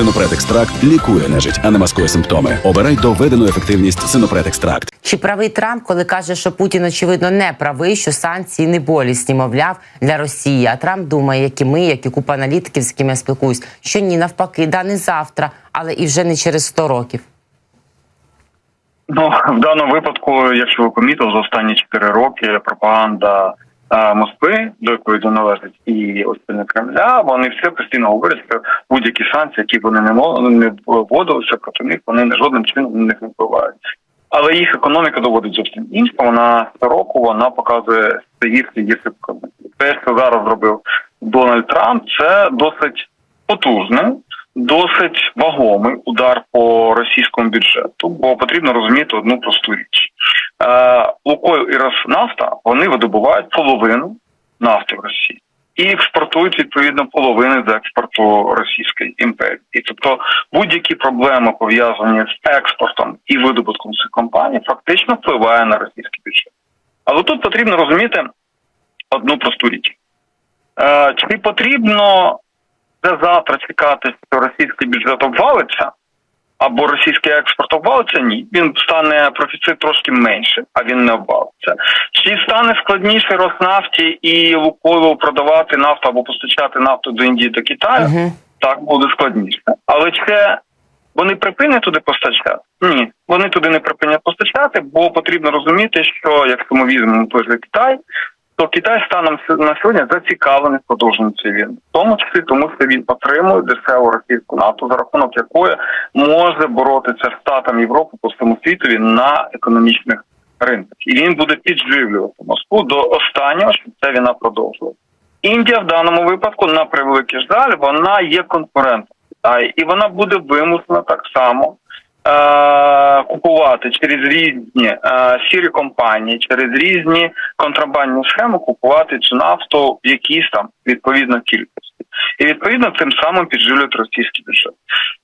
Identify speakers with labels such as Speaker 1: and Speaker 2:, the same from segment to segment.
Speaker 1: Синопред екстракт лікує нежить, а не маскує симптоми. Обирай доведену ефективність Синопред екстракт.
Speaker 2: Чи правий Трамп, коли каже, що Путін очевидно не правий, що санкції не болісні, мовляв, для Росії? А Трамп думає, як і ми, як і купа аналітиків, з ким я спілкуюсь, що ні, навпаки, да не завтра, але і вже не через 100 років.
Speaker 3: Ну в даному випадку, якщо ви помітили, за останні 4 роки пропаганда Москви, до якої належить і остальне Кремля, вони все постійно говорять, що будь-які санкції, які вони не вводилися проти них, вони не жодним чином на них не впливають. Але їх економіка доводить зовсім інше. Вона щороку вона показує гірше гірше показники. Те, що зараз зробив Дональд Трамп, це досить потужний, досить вагомий удар по російському бюджету, бо потрібно розуміти одну просту річ. Е, Лукойл і Роснафта вони видобувають половину нафти в Росії. І експортують відповідно половини з експорту Російської імперії, і тобто будь-які проблеми пов'язані з експортом і видобутком цих компаній, фактично впливає на російський бюджет. Але тут потрібно розуміти одну просту річ: е, чи потрібно вже завтра чекати, що російський бюджет обвалиться, або російський експорт обвалиться? Ні. Він стане профіцит трошки менше, а він не обвалиться. Чи стане складніше Роснафті і Лукойлу продавати нафту або постачати нафту до Індії до Китаю?
Speaker 2: Угу.
Speaker 3: Так буде складніше. Але це вони припинять туди постачати? Ні, вони туди не припинять постачати, бо потрібно розуміти, що якщо ми візьмемо той же Китай, то Китай станом на сьогодні зацікавлений в продовженні цієї війни, в тому числі тому, що він отримує дешеву російську нафту, за рахунок якої може боротися з штатом Європи по всьому світові на економічних ринках, і він буде підживлювати Москву до останнього, щоб ця війна продовжувалася. Індія в даному випадку, на превеликий жаль, вона є конкурентом Китаю, і вона буде вимушена так само купувати через різні е- сірі компанії, через різні контрабандні схеми купувати цю нафту в якійсь там відповідно кількості, і відповідно тим самим підживлюють російський бюджет.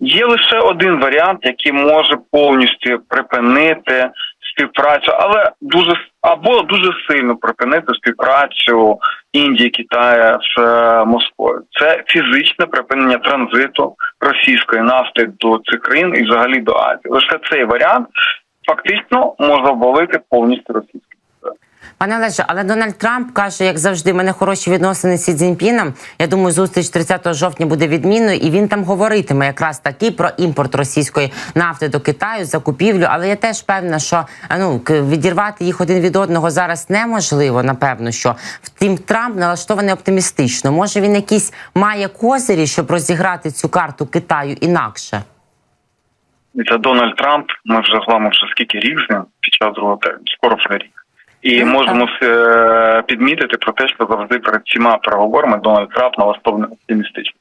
Speaker 3: Є лише один варіант, який може повністю припинити співпрацю, але дуже або дуже сильно припинити співпрацю Індії, Китаю з е, Москвою. Це фізичне припинення транзиту російської нафти до цих країн і взагалі до Азії. Лише цей варіант фактично може обвалити повністю російський.
Speaker 2: Пане Олеже, але Дональд Трамп каже, як завжди, мене хороші відносини з Сі Цзіньпіном. Я думаю, зустріч 30 жовтня буде відмінною, і він там говоритиме якраз таки про імпорт російської нафти до Китаю, закупівлю. Але я теж певна, що ну відірвати їх один від одного зараз неможливо. Напевно, що втім, Трамп налаштований оптимістично. Може він якісь має козирі, щоб розіграти цю карту Китаю інакше.
Speaker 3: Це Дональд Трамп. Ми вже з вами вже скільки рік з ним під час другого скоро вже рік. І
Speaker 2: Ну,
Speaker 3: можемо е, підмітити про те, що завжди перед всіма переговорами Дональд Трамп налаштований оптимістично.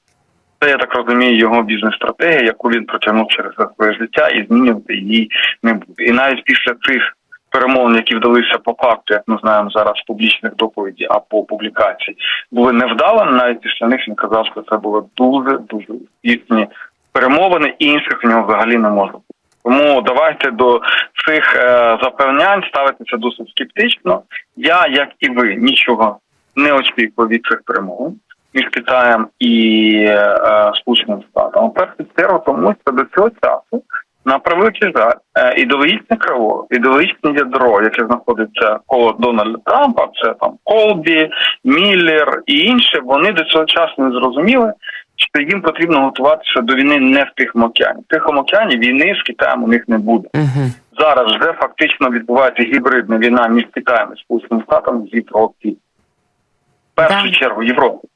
Speaker 3: Це я так розумію його бізнес-стратегія, яку він протягнув через своє життя і змінювати її не буде. І навіть після цих перемовин, які вдалися по факту, як ми знаємо зараз публічних доповідей або публікацій, були невдалими. Навіть після них він казав, що це були дуже дуже успішні перемовини, і інших в нього взагалі не може бути. Тому давайте до цих е, запевнянь ставитися досить скептично. Я, як і ви, нічого не очікую від цих перемовин між Китаєм і е, Сполученими Штатами. В першу чергу, тому що до цього часу на превеликий жаль, е, ідеологічне криво, ідеологічне ядро, яке знаходиться коло Дональда Трампа, це там Колбі, Міллер і інші, вони до цього часу не зрозуміли, що їм потрібно готуватися до війни не в Тихому океані. В Тихому океані війни з Китаєм у них не буде.
Speaker 2: Угу.
Speaker 3: Зараз вже фактично відбувається гібридна війна між Китаєм і Сполученими Штатами в Європі. В першу чергу Європі.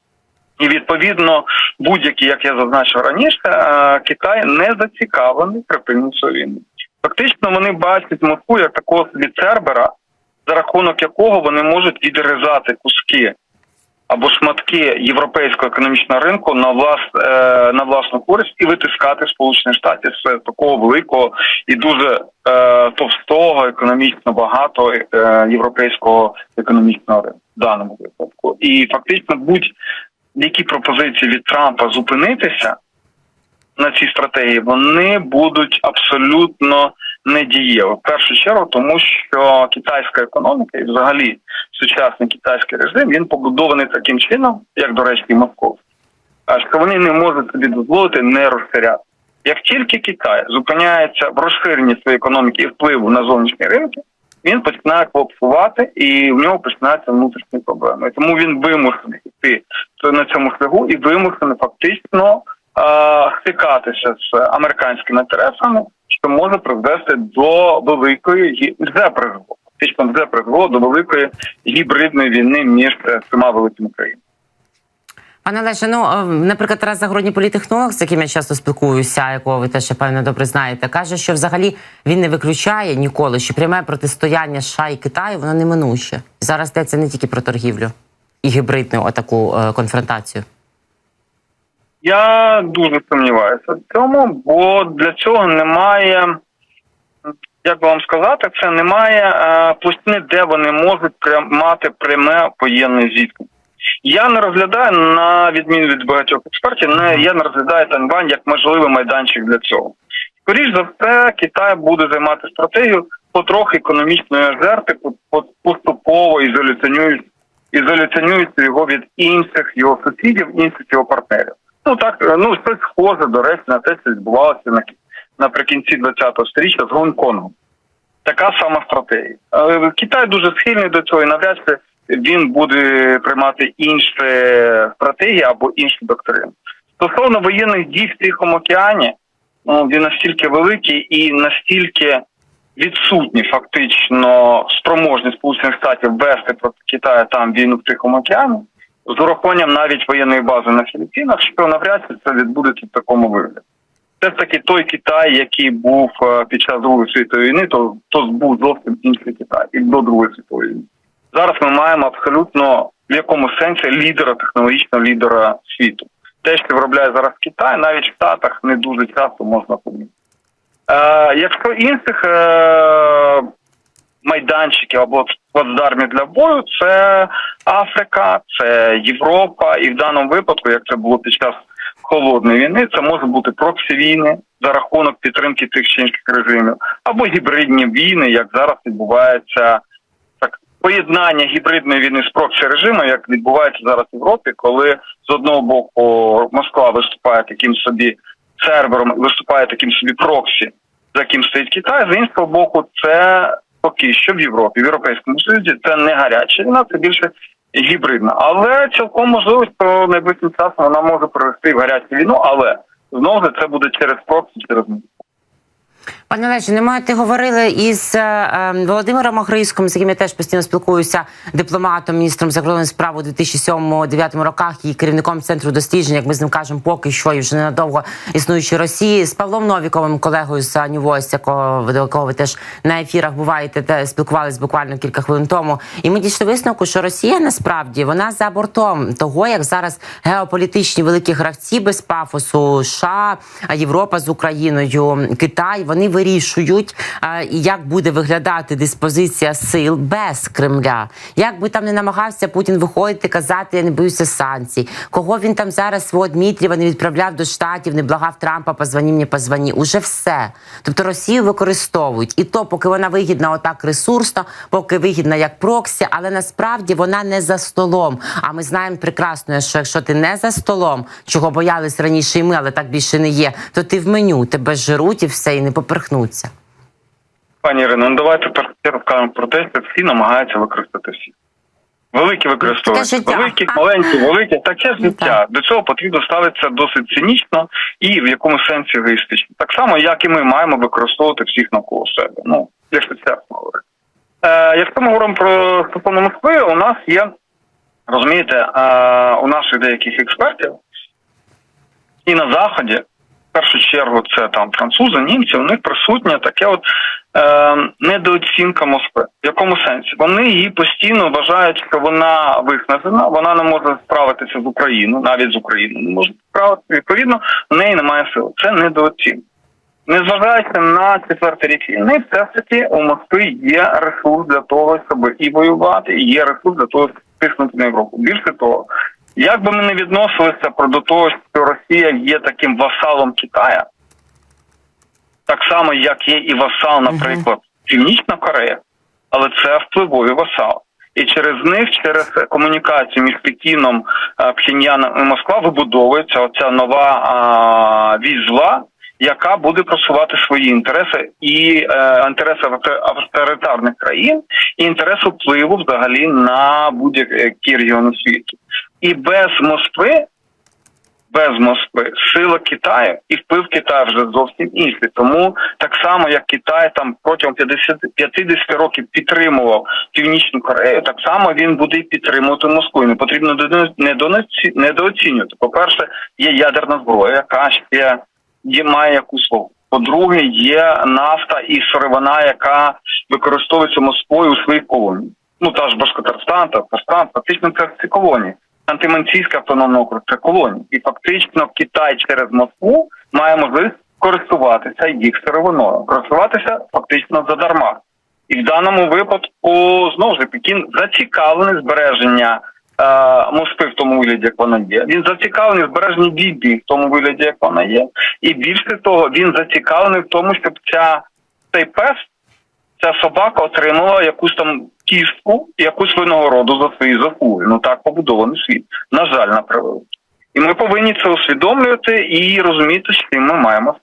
Speaker 3: І відповідно будь-які, як я зазначив раніше, е, Китай не зацікавлений припиненню цієї війни. Фактично вони бачать Москву як такого собі цербера, за рахунок якого вони можуть відрізати куски або шматки європейського економічного ринку на влас е, на власну користь і витискати Сполучені Штати з такого великого і дуже е, товстого, економічно багато е, європейського економічного ринку в даному випадку. І фактично будь-які пропозиції від Трампа зупинитися на цій стратегії, вони будуть абсолютно недієві. В першу чергу, тому що китайська економіка і взагалі сучасний китайський режим він побудований таким чином, як до речі, і а що вони не можуть собі дозволити не розширяти. Як тільки Китай зупиняється в розширенні своєї економіки і впливу на зовнішні ринки, він починає колапсувати і в нього починаються внутрішні проблеми. Тому він вимушений йти на цьому шляху і вимушений фактично стикатися з американськими інтересами, що може призвести до великої вже призвело, вже призвело до великої гібридної війни між е, цими великими країнами.
Speaker 2: Пане Леше, ну е, наприклад, Тарас Загородній політехнолог, з яким я часто спілкуюся, якого ви теж певно добре знаєте, каже, що взагалі він не виключає ніколи, що пряме протистояння США і Китаю воно неминуще. Зараз йдеться не тільки про торгівлю і гібридну отаку е, конфронтацію.
Speaker 3: Я дуже сумніваюся в цьому, бо для цього немає, як би вам сказати, це немає е, площини, де вони можуть мати пряме воєнне зіткнення. Я не розглядаю на відміну від багатьох експертів, не я не розглядаю Таньвань як можливий майданчик для цього. Скоріше за все, Китай буде займати стратегію потрохи економічної жерти, по- по- поступово ізоляціонуючи ізоляціонується його від інших його сусідів, інших його партнерів. Ну так, е, ну це схоже до речі на те, що відбувалося на наприкінці 20-го сторіччя з Гонконгом. Така сама стратегія. Китай дуже схильний до цього, і навряд чи він буде приймати інші стратегії або інші доктрини. Стосовно воєнних дій в Тихому океані, ну він настільки великий і настільки відсутні фактично спроможність Сполучених Штатів вести проти Китаю там війну в Тихому океані, з урахуванням навіть воєнної бази на Філіппінах, що навряд чи це відбудеться в такому вигляді. Це ж таки той Китай, який був е, під час Другої світової війни, то, то був зовсім інший Китай і до Другої світової війни. Зараз ми маємо абсолютно в якому сенсі лідера, технологічного лідера світу. Те, що виробляє зараз Китай, навіть в Штатах не дуже часто можна помітити. Е, якщо інших е, майданчиків або плацдармів для бою, це Африка, це Європа, і в даному випадку, як це було під час холодної війни, це може бути проксі війни за рахунок підтримки тих чи інших режимів, або гібридні війни, як зараз відбувається так. Поєднання гібридної війни з проксі режимом, як відбувається зараз в Європі, коли з одного боку Москва виступає таким собі сервером, виступає таким собі проксі, за ким стоїть Китай. З іншого боку, це поки що в Європі, в Європейському Союзі це не гаряча війна, це більше гібридна. Але цілком можливо, що найближчим часом вона може перерости в гарячу війну, але знову ж це буде через проксі, через
Speaker 2: Пане Лечі, не маєте говорили із е, е, Володимиром Охрийським, з яким я теж постійно спілкуюся, дипломатом, міністром закордонних справ у 2007-2009 роках і керівником центру досліджень, як ми з ним кажемо, поки що і вже ненадовго існуючої Росії, з Павлом Новіковим, колегою з Voice, якого до якого ви теж на ефірах буваєте, те спілкувались буквально кілька хвилин тому. І ми дійшли висновку, що Росія насправді вона за бортом того, як зараз геополітичні великі гравці без пафосу, США, Європа з Україною, Китай, вони вирішують, е, як буде виглядати диспозиція сил без Кремля. Як би там не намагався Путін виходити, казати, я не боюся санкцій. Кого він там зараз свого Дмитрієва не відправляв до штатів, не благав Трампа, позвоні мені, позвоні. Уже все. Тобто Росію використовують, і то, поки вона вигідна, отак ресурсно, поки вигідна як проксі, але насправді вона не за столом. А ми знаємо прекрасно, що якщо ти не за столом, чого боялись раніше, і ми, але так більше не є, то ти в меню тебе жируть і все, і не поперхнуться.
Speaker 3: Пані Ірино, ну давайте розкажемо про те, що всі намагаються використати всі. Великі використовують великі, маленькі, великі. Таке
Speaker 2: Ну,
Speaker 3: життя.
Speaker 2: так.
Speaker 3: До цього потрібно ставитися досить цинічно і в якому сенсі егоїстично. Так само, як і ми маємо використовувати всіх навколо себе. Ну, якщо чесно говорити. Е, якщо ми говоримо про стосовно Москви, у нас є, розумієте, е, у наших деяких експертів і на заході, першу чергу, це там французи, німці, у них присутнє таке от е, недооцінка Москви. В якому сенсі? Вони її постійно вважають, що вона виснажена, вона не може справитися з Україною, навіть з Україною не може справитися. Відповідно, в неї немає сили. Це недооцінка. Незважаючи на четвертий рік війни, все ж таки у Москви є ресурс для того, щоб і воювати, і є ресурс для того, щоб тиснути на Європу. Більше того, як би ми не відносилися про до того, що Росія є таким васалом Китая, так само, як є і васал, наприклад, Північна Корея, але це впливові васали. І через них, через комунікацію між Пекіном, е, Пхеньяном і Москва вибудовується оця нова а, вісь зла, яка буде просувати свої інтереси і е, інтереси авторитарних країн, і інтереси впливу взагалі на будь-які регіони світу. І без Москви без Москви сила Китаю і вплив Китаю вже зовсім інший. Тому так само як Китай там протягом 50, 50 років підтримував Північну Корею, так само він буде підтримувати Москву. І не потрібно недооцінювати. По перше, є ядерна зброя, яка ще є має якусь вагу. По-друге, є нафта і сировина, яка використовується Москвою у своїх колоніях. Ну та ж Башкортостан, Татарстан, фактично це всі колонії. Антиманційська автономна округ це колонії. І фактично Китай через Москву має можливість користуватися їх сировиною, користуватися фактично задарма. І в даному випадку знову ж Пекін зацікавлений збереження е, Москви в тому вигляді, як вона є. Він зацікавлений в збереженні Бібі в тому вигляді, як вона є. І більше того, він зацікавлений в тому, щоб ця цей пес ця собака отримала якусь там кістку, якусь винагороду за свої заслуги. Ну так побудований світ. На жаль, на превеликий. І ми повинні це усвідомлювати і розуміти, що ми маємо.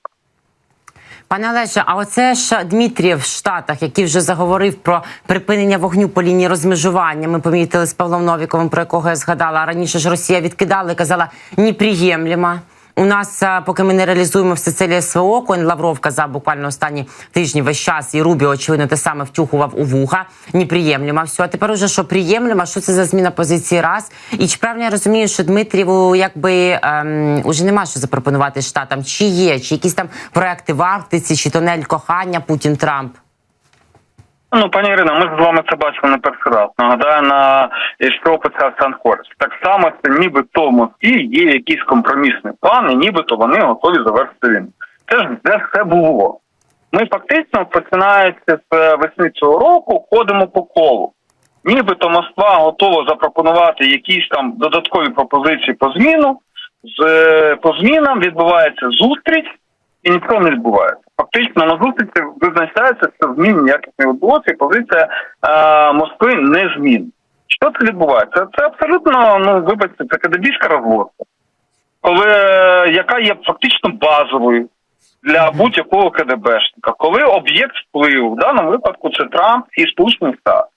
Speaker 2: Пане Олеже, а оце ж Дмитрієв в Штатах, який вже заговорив про припинення вогню по лінії розмежування. Ми помітили з Павлом Новіковим, про якого я згадала. А раніше ж Росія відкидала і казала неприємлема. У нас, поки ми не реалізуємо все це СВО, Коін Лавров казав буквально останні тижні весь час, і Рубіо, очевидно, те саме втюхував у вуха. Неприємлема. Все, а тепер уже що приємлема, що це за зміна позиції раз? І чи правильно я розумію, що Дмитрієву якби ем, уже нема що запропонувати штатам? Чи є, чи якісь там проекти в Арктиці, чи тонель кохання Путін Трамп?
Speaker 3: Ну, пані Ірина, ми з вами це бачили не перший раз. Нагадаю, на що писав Санхорс. Так само це нібито в Москві є якийсь компромісний план, і нібито вони готові завершити війну. Це ж де все було. Ми фактично, починаючи з весни цього року, ходимо по колу. Нібито Москва готова запропонувати якісь там додаткові пропозиції по зміну. З е, по змінам відбувається зустріч, і нічого не відбувається. Фактично на зустрічі визначається, що змін ніяких не відбулося, і позиція е, Москви не змін. Що це відбувається? Це абсолютно, ну вибачте, це академічна розводка, коли е, яка є фактично базовою для будь-якого КДБшника, коли об'єкт впливу, в даному випадку це Трамп і Сполучені Штати.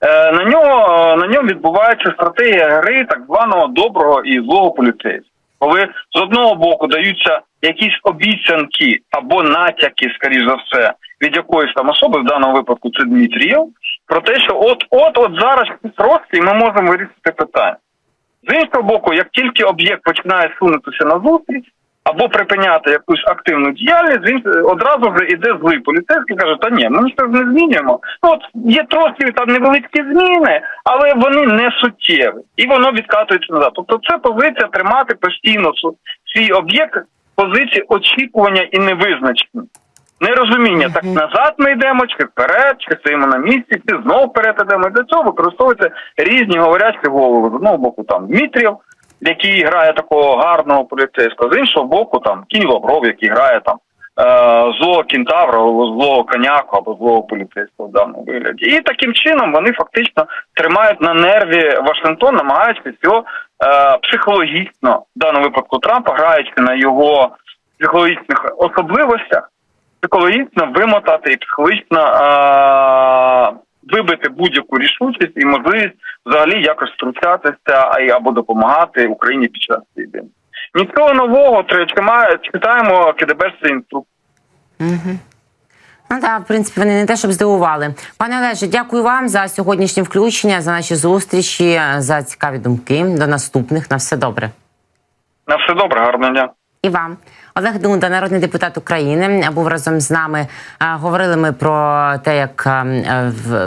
Speaker 3: Е, На нього на ньому відбувається стратегія гри так званого доброго і злого поліцейського. Коли з одного боку даються якісь обіцянки або натяки, скоріш за все, від якоїсь там особи, в даному випадку це Дмитрієв, про те, що от от от зараз просто і ми можемо вирішити питання. З іншого боку, як тільки об'єкт починає сунутися на зустріч або припиняти якусь активну діяльність, він одразу вже іде злий поліцейський каже, та ні, ми нічого не змінюємо. Ну, от є трошки там невеличкі зміни, але вони не суттєві. І воно відкатується назад. Тобто це позиція тримати постійно свій об'єкт позиції очікування і невизначення. Нерозуміння, так назад ми йдемо, чи вперед, чи стоїмо на місці, чи знову вперед йдемо. І для цього використовуються різні говорячі голови. З одного боку там Дмитрів, який грає такого гарного поліцейського, з іншого боку, там кінь Лавров, який грає там злого кентавра, або злого коняку, або злого поліцейського в даному вигляді. І таким чином вони фактично тримають на нерві Вашингтон, намагаючись його е, психологічно, в даному випадку Трампа, граючи на його психологічних особливостях, психологічно вимотати і психологічно е- вибити будь-яку рішучість і можливість взагалі якось втручатися або допомагати Україні під час цієї. Нічого нового тримає читаємо КДБшці інструкції.
Speaker 2: Ну так, в принципі, вони не те, щоб здивували. Пане Олеже, дякую вам за сьогоднішнє включення, за наші зустрічі, за цікаві думки. До наступних. На все добре.
Speaker 3: На все добре, гарного дня.
Speaker 2: І вам Олег Дунда, народний депутат України, був разом з нами. Говорили ми про те, як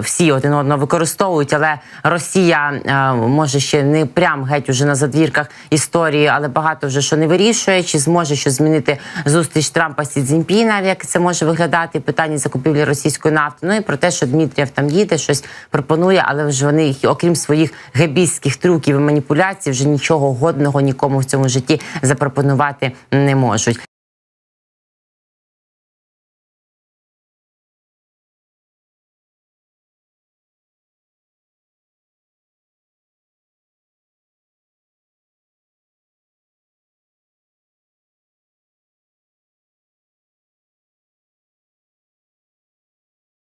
Speaker 2: всі один одного використовують, але Росія може ще не прям геть уже на задвірках історії, але багато вже що не вирішує. Чи зможе що змінити зустріч Трампа Сі Цзіньпіна, як це може виглядати питання закупівлі російської нафти? Ну і про те, що Дмитрієв там їде, щось пропонує, але вже вони, окрім своїх гебійських трюків і маніпуляцій, вже нічого годного нікому в цьому житті запропонувати не можуть.